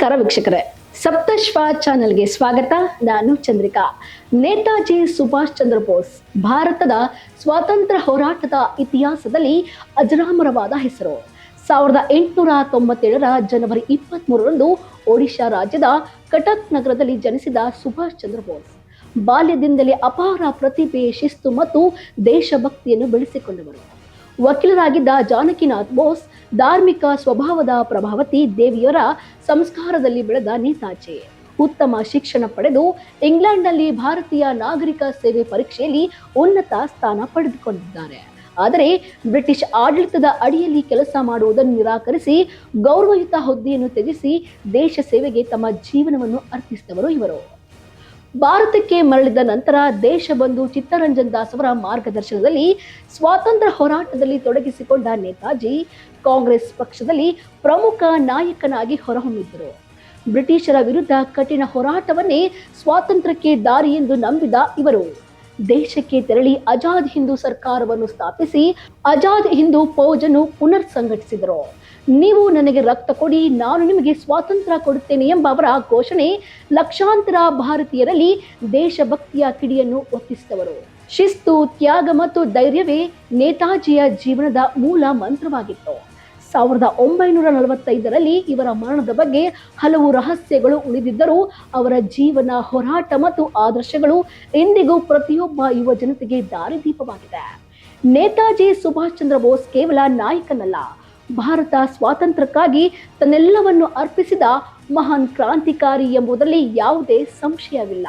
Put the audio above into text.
ವೀಕ್ಷಕರೇ. ಸಪ್ತಶ್ವ ಚಾನೆಲ್ಗೆ ಸ್ವಾಗತ. ನಾನು ಚಂದ್ರಿಕಾ. ನೇತಾಜಿ ಸುಭಾಷ್ ಚಂದ್ರ ಬೋಸ್ ಭಾರತದ ಸ್ವಾತಂತ್ರ್ಯ ಹೋರಾಟದ ಇತಿಹಾಸದಲ್ಲಿ ಅಜರಾಮರವಾದ ಹೆಸರು. ಸಾವಿರದ ಎಂಟುನೂರ ತೊಂಬತ್ತೇಳರ ಜನವರಿ ಇಪ್ಪತ್ಮೂರರಂದು ಒಡಿಶಾ ರಾಜ್ಯದ ಕಟಕ್ ನಗರದಲ್ಲಿ ಜನಿಸಿದ ಸುಭಾಷ್ ಚಂದ್ರ ಬೋಸ್ ಬಾಲ್ಯದಿಂದಲೇ ಅಪಾರ ಪ್ರತಿಭೆ, ಶಿಸ್ತು ಮತ್ತು ದೇಶಭಕ್ತಿಯನ್ನು ಬೆಳೆಸಿಕೊಂಡವರು. ವಕೀಲರಾಗಿದ್ದ ಜಾನಕಿನಾಥ್ ಬೋಸ್ ಧಾರ್ಮಿಕ ಸ್ವಭಾವದ ಪ್ರಭಾವತಿ ದೇವಿಯರ ಸಂಸ್ಕಾರದಲ್ಲಿ ಬೆಳೆದ ನೇತಾಜಿ. ಉತ್ತಮ ಶಿಕ್ಷಣ ಪಡೆದು ಇಂಗ್ಲೆಂಡ್ನಲ್ಲಿ ಭಾರತೀಯ ನಾಗರಿಕ ಸೇವೆ ಪರೀಕ್ಷೆಯಲ್ಲಿ ಉನ್ನತ ಸ್ಥಾನ ಪಡೆದುಕೊಂಡಿದ್ದಾರೆ. ಆದರೆ ಬ್ರಿಟಿಷ್ ಆಡಳಿತದ ಅಡಿಯಲ್ಲಿ ಕೆಲಸ ಮಾಡುವುದನ್ನು ನಿರಾಕರಿಸಿ ಗೌರವಯುತ ಹುದ್ದೆಯನ್ನು ತ್ಯಜಿಸಿ ದೇಶ ಸೇವೆಗೆ ತಮ್ಮ ಜೀವನವನ್ನು ಅರ್ಪಿಸಿದವರು ಇವರು. ಭಾರತಕ್ಕೆ ಮರಳಿದ ನಂತರ ದೇಶಬಂಧು ಚಿತ್ತರಂಜನ್ ದಾಸ್ ಅವರ ಮಾರ್ಗದರ್ಶನದಲ್ಲಿ ಸ್ವಾತಂತ್ರ್ಯ ಹೋರಾಟದಲ್ಲಿ ತೊಡಗಿಸಿಕೊಂಡ ನೇತಾಜಿ ಕಾಂಗ್ರೆಸ್ ಪಕ್ಷದಲ್ಲಿ ಪ್ರಮುಖ ನಾಯಕನಾಗಿ ಹೊರಹೊಮ್ಮಿದ್ದರು. ಬ್ರಿಟಿಷರ ವಿರುದ್ಧ ಕಠಿಣ ಹೋರಾಟವನ್ನೇ ಸ್ವಾತಂತ್ರ್ಯಕ್ಕೆ ದಾರಿ ಎಂದು ನಂಬಿದ ಇವರು. ದೇಶಕ್ಕೆ ತೆರಳಿ ಆಜಾದ್ ಹಿಂದೂ ಸರ್ಕಾರವನ್ನು ಸ್ಥಾಪಿಸಿ ಆಜಾದ್ ಹಿಂದೂ ಫೌಜನ್ನು ಪುನರ್ ಸಂಘಟಿಸಿದರು ನೀವು ನನಗೆ ರಕ್ತ ಕೊಡಿ, ನಾನು ನಿಮಗೆ ಸ್ವಾತಂತ್ರ್ಯ ಕೊಡುತ್ತೇನೆ ಎಂಬ ಅವರ ಘೋಷಣೆ ಲಕ್ಷಾಂತರ ಭಾರತೀಯರಲ್ಲಿ ದೇಶಭಕ್ತಿಯ ಕಿಡಿಯನ್ನು ಒತ್ತಿಸಿದವರು. ಶಿಸ್ತು, ತ್ಯಾಗ ಮತ್ತು ಧೈರ್ಯವೇ ನೇತಾಜಿಯ ಜೀವನದ ಮೂಲ ಮಂತ್ರವಾಗಿತ್ತು. ಸಾವಿರದ ಒಂಬೈನೂರ ನಲವತ್ತೈದರಲ್ಲಿ ಇವರ ಮರಣದ ಬಗ್ಗೆ ಹಲವು ರಹಸ್ಯಗಳು ಉಳಿದಿದ್ದರೂ ಅವರ ಜೀವನ ಹೋರಾಟ ಮತ್ತು ಆದರ್ಶಗಳು ಇಂದಿಗೂ ಪ್ರತಿಯೊಬ್ಬ ಯುವ ಜನತೆಗೆ ದಾರಿದೀಪವಾಗಿದೆ. ನೇತಾಜಿ ಸುಭಾಷ್ ಚಂದ್ರ ಬೋಸ್ ಕೇವಲ ನಾಯಕನಲ್ಲ, ಭಾರತ ಸ್ವಾತಂತ್ರ್ಯಕ್ಕಾಗಿ ತನ್ನೆಲ್ಲವನ್ನು ಅರ್ಪಿಸಿದ ಮಹಾನ್ ಕ್ರಾಂತಿಕಾರಿ ಎಂಬುದರಲ್ಲಿ ಯಾವುದೇ ಸಂಶಯವಿಲ್ಲ.